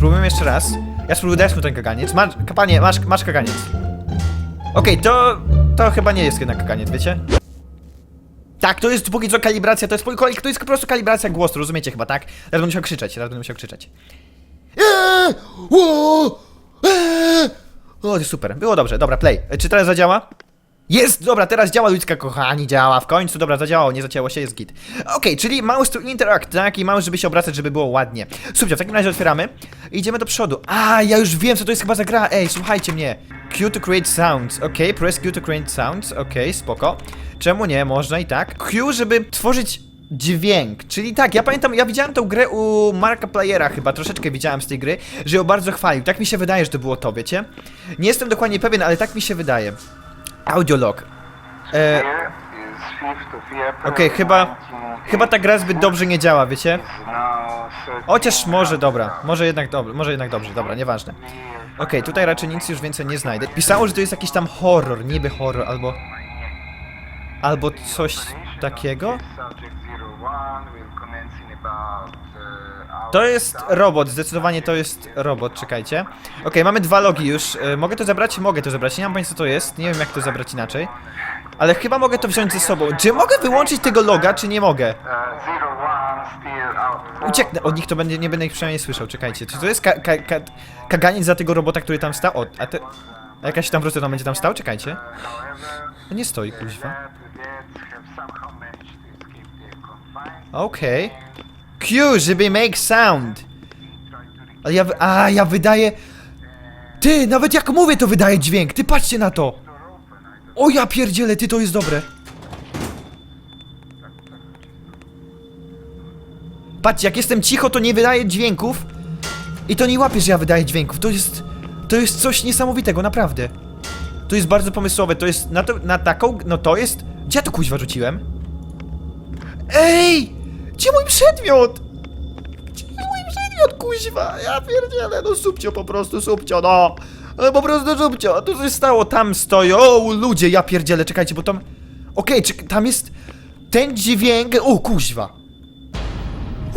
spróbujmy jeszcze raz. Ja spróbuję dać mu ten kaganiec. Masz, panie, masz, masz kaganiec. Okej, to, to chyba nie jest jednak kaganiec, wiecie? Tak, to jest póki co kalibracja, to jest, po- to jest po prostu kalibracja głosu, rozumiecie chyba, tak? Teraz będę musiał krzyczeć, teraz będę musiał krzyczeć. Eee! Eee! O, to jest super, było dobrze, dobra, play. E, Czy teraz zadziała? Jest, dobra, teraz działa ludzka, kochani, działa w końcu, dobra, zadziałało, nie zacięło się, jest git. Okej, czyli mouse to interact, tak, i mouse, żeby się obracać, żeby było ładnie. Słuchajcie, w takim razie otwieramy i idziemy do przodu. A, ja już wiem, co to jest chyba za gra, ej, słuchajcie mnie. Q to create sounds, okej, press Q to create sounds, okej, spoko. Czemu nie, można i tak. Q, żeby tworzyć dźwięk, czyli tak, ja pamiętam, ja widziałem tą grę u Marka Playera chyba, troszeczkę widziałem z tej gry, że ją bardzo chwalił, tak mi się wydaje, że to było to, wiecie? Nie jestem dokładnie pewien, ale tak mi się wydaje. Audiolog. E, Okej, chyba, chyba ta gra zbyt dobrze nie działa, wiecie? Chociaż może, dobra, może jednak dobrze, może jednak dobrze, dobra, nieważne. Okej, tutaj raczej nic już więcej nie znajdę. Pisało, że to jest jakiś tam horror, niby horror, albo... Albo coś takiego? To jest robot, zdecydowanie to jest robot, czekajcie. Okej, mamy dwa logi już. E, mogę to zabrać? Mogę to zabrać. Nie mam pojęcia co to jest. Nie wiem jak to zabrać inaczej. Ale chyba mogę to wziąć ze sobą. Czy mogę wyłączyć tego loga, czy nie mogę? Ucieknę od nich, to będzie, nie będę ich przynajmniej słyszał. Czekajcie, czy to jest ka ka ka kaganiec za tego robota, który tam stał? O, a te... A jakaś tam wrócę, tam będzie tam stał? Czekajcie. No nie stoi, kuźwa. Okej. Q, żeby make sound. Ale ja, a, ja wydaję... Ty, nawet jak mówię, to wydaje dźwięk. Ty, patrzcie na to. O, ja pierdzielę, ty, to jest dobre. Patrzcie, jak jestem cicho, to nie wydaje dźwięków. I to nie łapie, że ja wydaję dźwięków. To jest... To jest coś niesamowitego, naprawdę. To jest bardzo pomysłowe, to jest na, to, na taką... No to jest... Gdzie ja to kuźwa rzuciłem? Ej! Gdzie mój przedmiot? Gdzie mój przedmiot, kuźwa? Ja pierdzielę, no subcio po prostu, subcio, no. No po prostu subcio, a tu coś stało, tam stoją, ludzie, ja pierdzielę, czekajcie, bo tam... Okej, czek- tam jest... Ten dźwięk... O, kuźwa.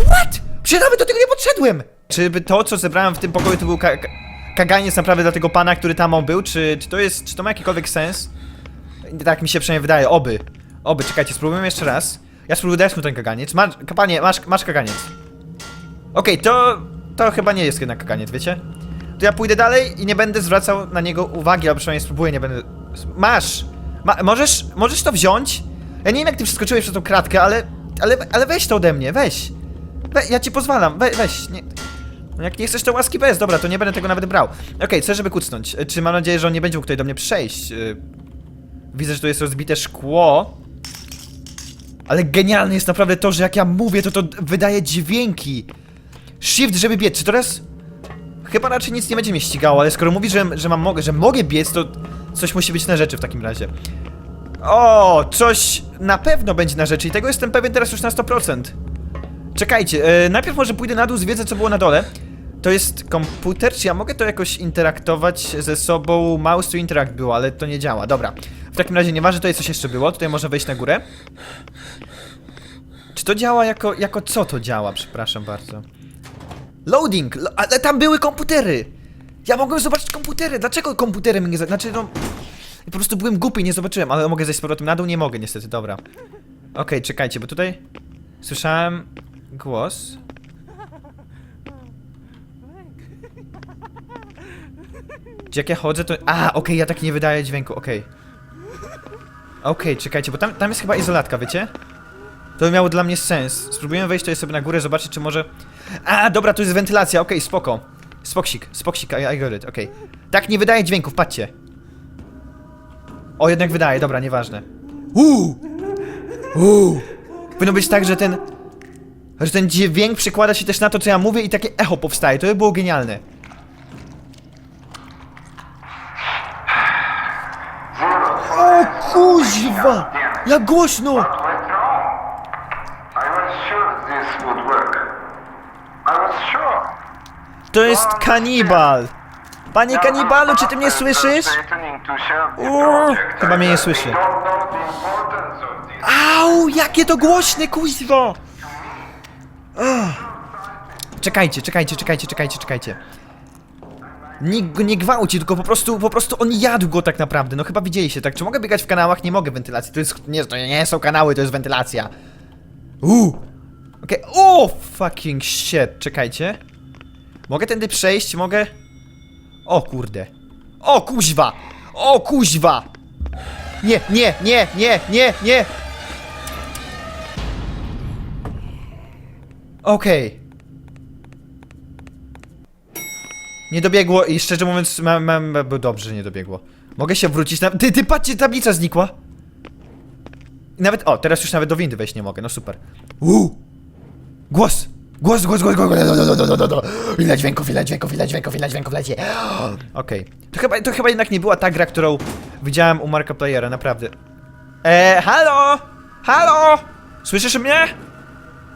What? Przecież nawet do tego nie podszedłem! Czy by to, co zebrałem w tym pokoju, to był ka ka kaganiec naprawdę dla tego pana, który tam on był? Czy, czy to jest... Czy to ma jakikolwiek sens? Tak mi się przynajmniej wydaje, oby. Oby, czekajcie, spróbujemy jeszcze raz. Ja spróbuję dać mu ten kaganiec. Masz, panie, masz, masz kaganiec. Okej, to... To chyba nie jest jednak kaganiec, wiecie? To ja pójdę dalej i nie będę zwracał na niego uwagi, albo przynajmniej spróbuję, nie będę... Masz! Ma, możesz, możesz to wziąć? Ja nie wiem, jak ty przeskoczyłeś przez tą kratkę, ale... Ale, ale weź to ode mnie, weź! We, ja ci pozwalam, we, weź, nie... Jak nie chcesz, to łaski bez, dobra, to nie będę tego nawet brał. Okej, chcę, żeby kucnąć. E, Czy mam nadzieję, że on nie będzie mógł tutaj do mnie przejść? E, Widzę, że tu jest rozbite szkło. Ale genialne jest naprawdę to, że jak ja mówię, to to wydaje dźwięki. Shift, żeby biec. Czy teraz... Chyba raczej nic nie będzie mnie ścigało, ale skoro mówi, że, że mam mogę, że mogę biec, to coś musi być na rzeczy w takim razie. O, coś na pewno będzie na rzeczy i tego jestem pewien teraz już na 100%. Czekajcie, e, najpierw może pójdę na dół, zwiedzę co było na dole. To jest komputer, czy ja mogę to jakoś interaktować ze sobą? Mouse to interact było, ale to nie działa, dobra. W takim razie nieważne, tutaj coś jeszcze było, tutaj można wejść na górę. Czy to działa jako, jako co to działa, przepraszam bardzo. Loading, lo, ale tam były komputery! Ja mogłem zobaczyć komputery, dlaczego komputery mnie nie. Znaczy no... Po prostu byłem głupi nie zobaczyłem, ale mogę zejść z powrotem na dół? Nie mogę niestety, dobra. Okej, czekajcie, bo tutaj... Słyszałem głos. Gdzie jak ja chodzę, to... A, okej, ja tak nie wydaję dźwięku, okej. Okej, czekajcie, bo tam, tam jest chyba izolatka, wiecie? To by miało dla mnie sens. Spróbujemy wejść tutaj sobie na górę, zobaczyć, czy może... A, dobra, tu jest wentylacja, okej, spoko. Spoksik, spoksik, I, I got it, okej. Tak nie wydaje dźwięków, patrzcie. O, jednak wydaje, dobra, nieważne. Uuu! Uuu! Powinno być tak, że ten... Że ten dźwięk przekłada się też na to, co ja mówię i takie echo powstaje. To by było genialne. O kuźwa! Jak głośno! To jest kanibal! Panie kanibalu, czy ty mnie słyszysz? Uuu, chyba mnie nie słyszy. Au, jakie to głośne, kuźwa! Ach. Czekajcie, czekajcie, czekajcie, czekajcie, czekajcie. Nikt go nie gwałci, tylko po prostu, po prostu on jadł go tak naprawdę. No chyba widzieliście, tak? Czy mogę biegać w kanałach? Nie mogę wentylacji. To jest, nie, to nie są kanały, to jest wentylacja. Uuu. Okej, o fucking shit, czekajcie. Mogę tędy przejść, mogę... O kurde. O kuźwa! O kuźwa! Nie, nie, nie, nie, nie, nie! Okej. Nie dobiegło i szczerze mówiąc, mam, mam, mam dobrze, nie dobiegło. Mogę się wrócić na... Ty, ty, patrzcie, tablica znikła! Nawet, o, teraz już nawet do windy wejść nie mogę, no super. Uuu! Głos! Głos, głos, głos, głos, głos, ile dźwięków, ile dźwięków, ile dźwięków, ile dźwięków leci. Okej. Okay. To, chyba, to chyba jednak nie była ta gra, którą widziałem u Marka Playera, naprawdę. Eee, halo! Halo! Słyszysz mnie?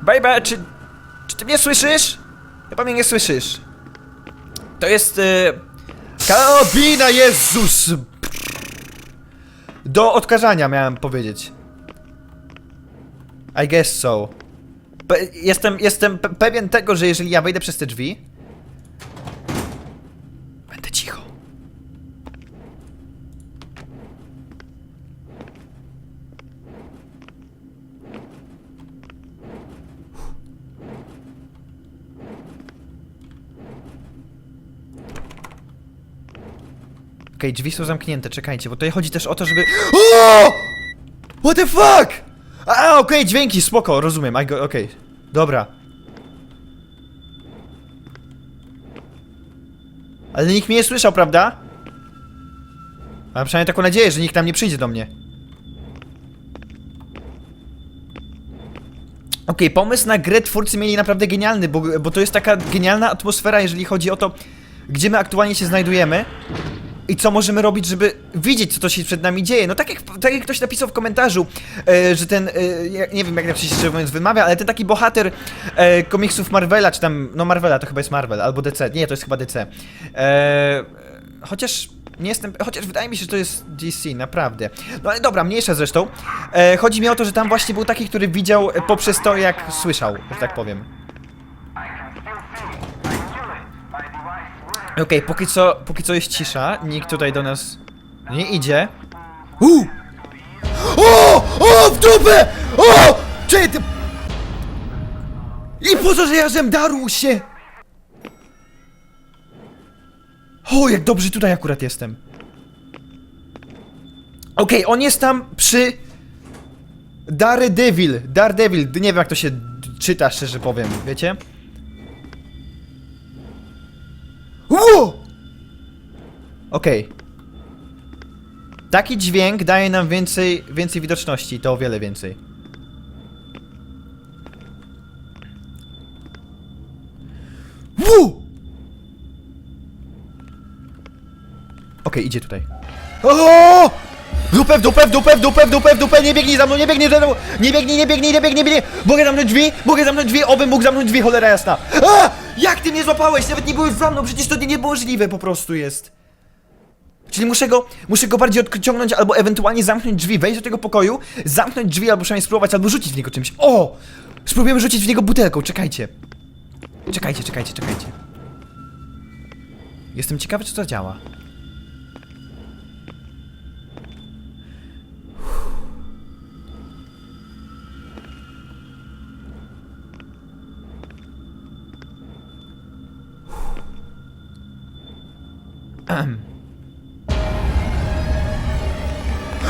Baby, czy, czy ty mnie słyszysz? Chyba mnie nie słyszysz. To jest... E, karabina, Jezus! Do odkażania miałem powiedzieć. I guess so. Pe jestem, jestem pe pewien tego, że jeżeli ja wejdę przez te drzwi... Będę cicho. Okej, drzwi są zamknięte, czekajcie, bo tutaj chodzi też o to, żeby... O! What the fuck? A, okej, dźwięki, spoko, rozumiem, I go, okej. Dobra. Ale nikt mnie nie słyszał, prawda? Mam przynajmniej taką nadzieję, że nikt tam nie przyjdzie do mnie. Okej, pomysł na grę twórcy mieli naprawdę genialny, bo, bo to jest taka genialna atmosfera, jeżeli chodzi o to, gdzie my aktualnie się znajdujemy i co możemy robić, żeby widzieć, co to się przed nami dzieje. No tak jak, tak jak ktoś napisał w komentarzu, e, że ten, e, nie wiem jak na szczerze mówiąc wymawia, ale ten taki bohater e, komiksów Marvela, czy tam, no Marvela to chyba jest Marvel, albo DC, nie, to jest chyba DC. E, chociaż nie jestem, chociaż wydaje mi się, że to jest DC, naprawdę. No ale dobra, mniejsza zresztą. E, chodzi mi o to, że tam właśnie był taki, który widział poprzez to, jak słyszał, że tak powiem. Okej, póki co, póki co jest cisza, nikt tutaj do nas nie idzie. U! O! O! W dupę! O! Czy ty... I po co, że ja żem się? O, jak dobrze tutaj akurat jestem. Okej, on jest tam przy... Daredevil, Daredevil, nie wiem jak to się czyta, szczerze powiem, wiecie? Ło! Okej. Taki dźwięk daje nam więcej, więcej widoczności, to o wiele więcej. Wu! Okej, idzie tutaj. O! Dupę, w dupę, w dupę, w dupę, w dupę, w dupę, nie biegnij za mną, nie biegnij za mną, nie biegnij, nie biegnij, nie biegnij, nie biegnij, mogę zamknąć drzwi, mogę zamknąć drzwi, obym mógł zamknąć drzwi, cholera jasna. A! Jak ty mnie złapałeś? Nawet nie byłeś za mną, przecież to nie- niemożliwe po prostu jest. Czyli muszę go, muszę go bardziej odciągnąć, albo ewentualnie zamknąć drzwi, wejść do tego pokoju, zamknąć drzwi, albo przynajmniej spróbować, albo rzucić w niego czymś. O! Spróbujemy rzucić w niego butelką, czekajcie. Czekajcie, czekajcie, czekajcie. Jestem ciekawy, czy to działa.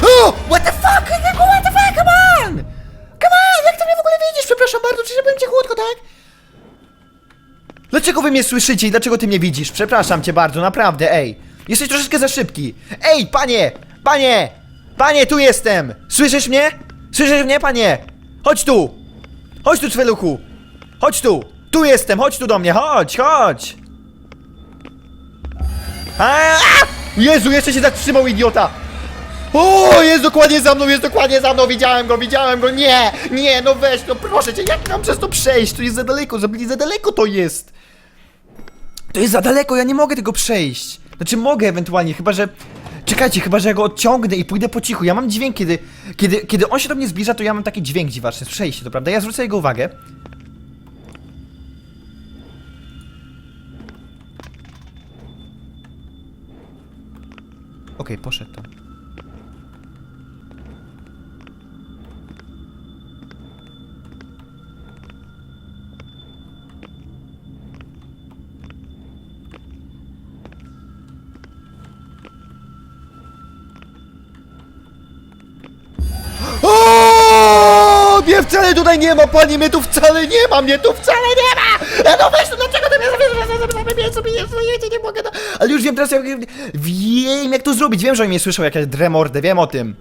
O! What the fuck? What the fuck? Come on! Come on! Jak ty mnie w ogóle widzisz? Przepraszam bardzo, czy byłem cichutko, tak? Dlaczego wy mnie słyszycie i dlaczego ty mnie widzisz? Przepraszam cię bardzo, naprawdę, ej. Jesteś troszeczkę za szybki. Ej, panie! Panie! Panie, tu jestem! Słyszysz mnie? Słyszysz mnie, panie? Chodź tu! Chodź tu, Cweluchu! Chodź tu! Tu jestem, chodź tu do mnie, chodź, chodź! A! Jezu, jeszcze się zatrzymał, idiota! O, jest dokładnie za mną, jest dokładnie za mną, widziałem go, widziałem go, nie, nie, no weź, no proszę cię, jak mam przez to przejść, to jest za daleko, za, za daleko to jest. To jest za daleko, ja nie mogę tego przejść. Znaczy mogę ewentualnie, chyba że... Czekajcie, chyba że ja go odciągnę i pójdę po cichu, ja mam dźwięk, kiedy, kiedy, kiedy on się do mnie zbliża, to ja mam taki dźwięk dziwaczny, przejście, to prawda, ja zwrócę jego uwagę. Okej, poszedł tam. Wcale tutaj nie ma, panie, mnie tu wcale nie ma, mnie tu wcale nie ma! E, No weź, no mnie zabierzesz, sobie jedzie, nie mogę, no. Ale już wiem teraz, jak, wiem jak to zrobić, wiem, że oni mnie słyszą, jak ja drę mordę, wiem o tym.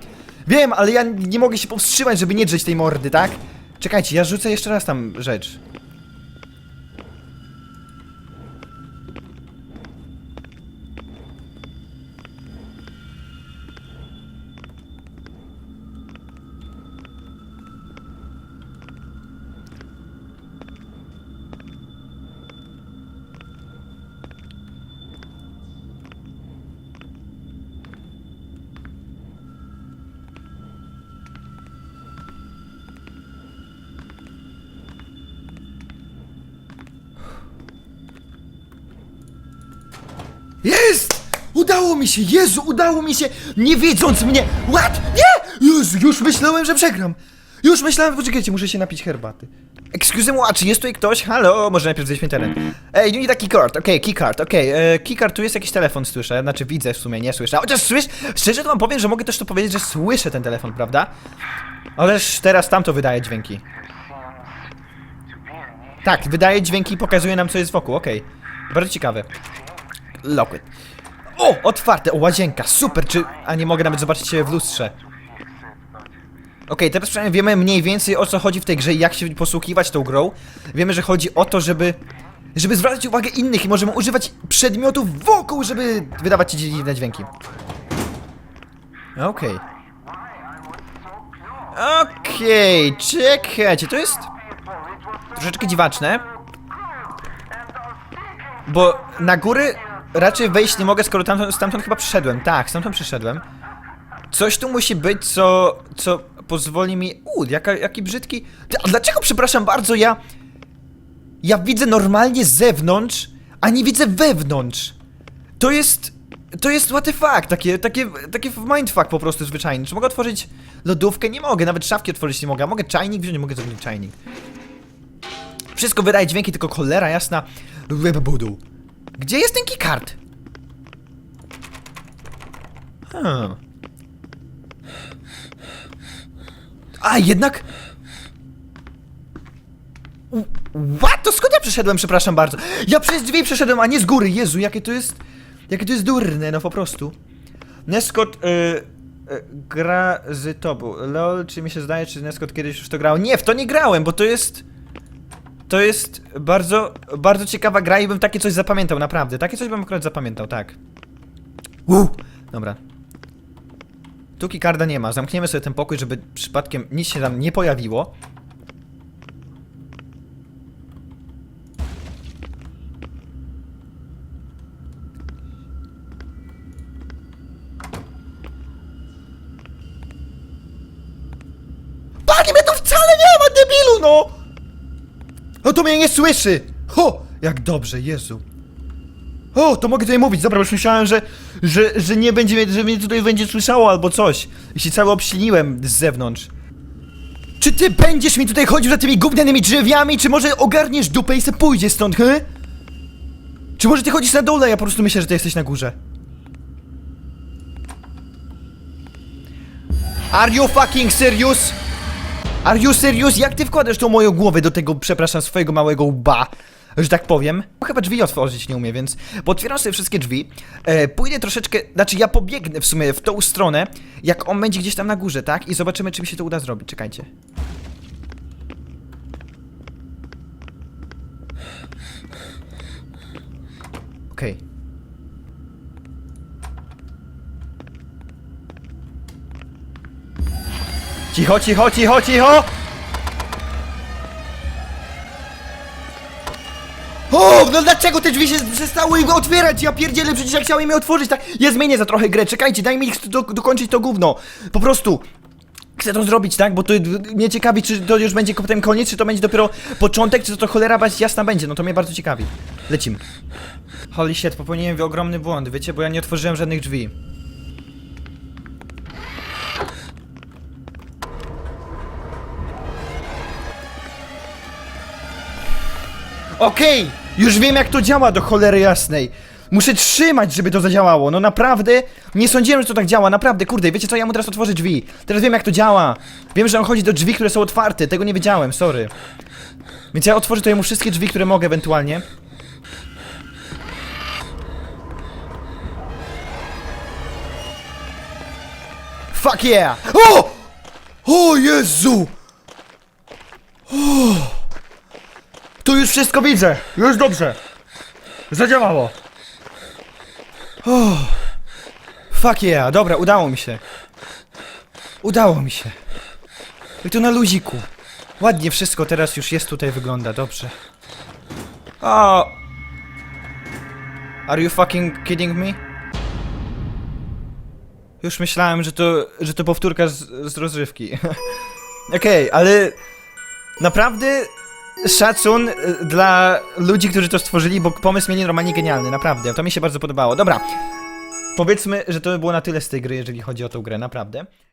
Wiem, ale ja nie mogę się powstrzymać, żeby nie drzeć tej mordy, tak? Czekajcie, ja rzucę jeszcze raz tam rzecz. Jest! Udało mi się! Jezu, udało mi się! Nie widząc mnie! What? Nie! Jezu, już myślałem, że przegram! Już myślałem, poczekajcie, muszę się napić herbaty. Excuse me, a czy jest tutaj ktoś? Halo, może najpierw zejdźmy teren. Ej, nie da keycard, okej, keycard, okej. Okay. Keycard, tu jest jakiś telefon, słyszę. Znaczy widzę w sumie, nie słyszę. Chociaż słysz, szczerze to wam powiem, że mogę też to powiedzieć, że słyszę ten telefon, prawda? Ależ teraz tam to wydaje dźwięki. Tak, wydaje dźwięki i pokazuje nam, co jest wokół, okej. Bardzo ciekawe. Lockwood. O, otwarte, o, łazienka, super, czy... A nie mogę nawet zobaczyć się w lustrze. Okej, teraz przynajmniej wiemy mniej więcej o co chodzi w tej grze i jak się posługiwać tą grą. Wiemy, że chodzi o to, żeby... Żeby zwracać uwagę innych i możemy używać przedmiotów wokół, żeby wydawać ci dziwne dźwięki. Okej. Okej, czekajcie, to jest... Troszeczkę dziwaczne. Bo na góry raczej wejść nie mogę, skoro tamtąd, stamtąd chyba przyszedłem. Tak, stamtąd przyszedłem. Coś tu musi być, co, co pozwoli mi... U, jaka, jaki brzydki... A dlaczego, przepraszam bardzo, ja... Ja widzę normalnie z zewnątrz, a nie widzę wewnątrz. To jest... To jest what the fuck, takie, takie, takie mindfuck po prostu zwyczajny. Czy mogę otworzyć lodówkę? Nie mogę, nawet szafki otworzyć nie mogę. A mogę czajnik wziąć? Nie mogę zrobić czajnik. Wszystko wydaje dźwięki, tylko cholera jasna. Webbudu. Gdzie jest ten keycard? Hmm. A, jednak... What? To skąd ja przeszedłem, przepraszam bardzo? Ja przez drzwi przeszedłem, a nie z góry. Jezu, jakie to jest... Jakie to jest durne, no po prostu. Neskot y, y, gra z tobą. Lol, czy mi się zdaje, czy Neskot kiedyś już to grał? Nie, w to nie grałem, bo to jest... To jest bardzo, bardzo ciekawa gra i bym takie coś zapamiętał, naprawdę. Takie coś bym akurat zapamiętał, tak. Uuu, dobra. Tu keycarda nie ma. Zamkniemy sobie ten pokój, żeby przypadkiem nic się tam nie pojawiło. Panie, mnie tu wcale nie ma, debilu, no! No to mnie nie słyszy! Ho! Jak dobrze, Jezu. O, to mogę tutaj mówić. Dobra, już myślałem, że, że, że nie będzie, że mnie tutaj będzie słyszało albo coś. I się cały obsiliłem z zewnątrz. Czy ty będziesz mi tutaj chodził za tymi gównianymi drzwiami, czy może ogarniesz dupę i se pójdziesz stąd, he? Czy może ty chodzisz na dole, ja po prostu myślę, że ty jesteś na górze. Are you fucking serious? Are you serious? Jak ty wkładasz tą moją głowę do tego, przepraszam, swojego małego łba? Że tak powiem. Chyba drzwi otworzyć nie umie, więc potwieram sobie wszystkie drzwi. E, pójdę troszeczkę, znaczy ja pobiegnę w sumie w tą stronę, jak on będzie gdzieś tam na górze, tak? I zobaczymy, czy mi się to uda zrobić. Czekajcie. Okej. Cicho, cicho, cicho, cicho! O, no dlaczego te drzwi się przestały otwierać? Ja pierdzielę, przecież ja chciałem je otworzyć, tak? Ja zmienię za trochę grę, czekajcie, daj mi do, dokończyć to gówno. Po prostu. Chcę to zrobić, tak? Bo to mnie ciekawi, czy to już będzie potem koniec, czy to będzie dopiero początek, czy to, to cholera jasna będzie. No to mnie bardzo ciekawi. Lecimy. Holy shit, popełniłem ogromny błąd, wiecie, bo ja nie otworzyłem żadnych drzwi. Okej, już wiem jak to działa do cholery jasnej. Muszę trzymać, żeby to zadziałało. No naprawdę, nie sądziłem, że to tak działa. Naprawdę, kurde, wiecie co, ja mu teraz otworzę drzwi. Teraz wiem jak to działa. Wiem, że on chodzi do drzwi, które są otwarte. Tego nie wiedziałem, sorry. Więc ja otworzę tutaj mu wszystkie drzwi, które mogę ewentualnie. Fuck yeah! O! O Jezu! Tu już wszystko widzę. Już dobrze. Zadziałało. Oh. Fuck yeah, dobra, udało mi się. Udało mi się. I to na luziku. Ładnie wszystko teraz już jest tutaj, wygląda, dobrze. O. Are you fucking kidding me? Już myślałem, że to, że to powtórka z, z rozrywki. Okej, ale naprawdę szacun y, dla ludzi, którzy to stworzyli, bo pomysł mieli normalnie genialny, naprawdę. To mi się bardzo podobało. Dobra, powiedzmy, że to by było na tyle z tej gry, jeżeli chodzi o tą grę, naprawdę.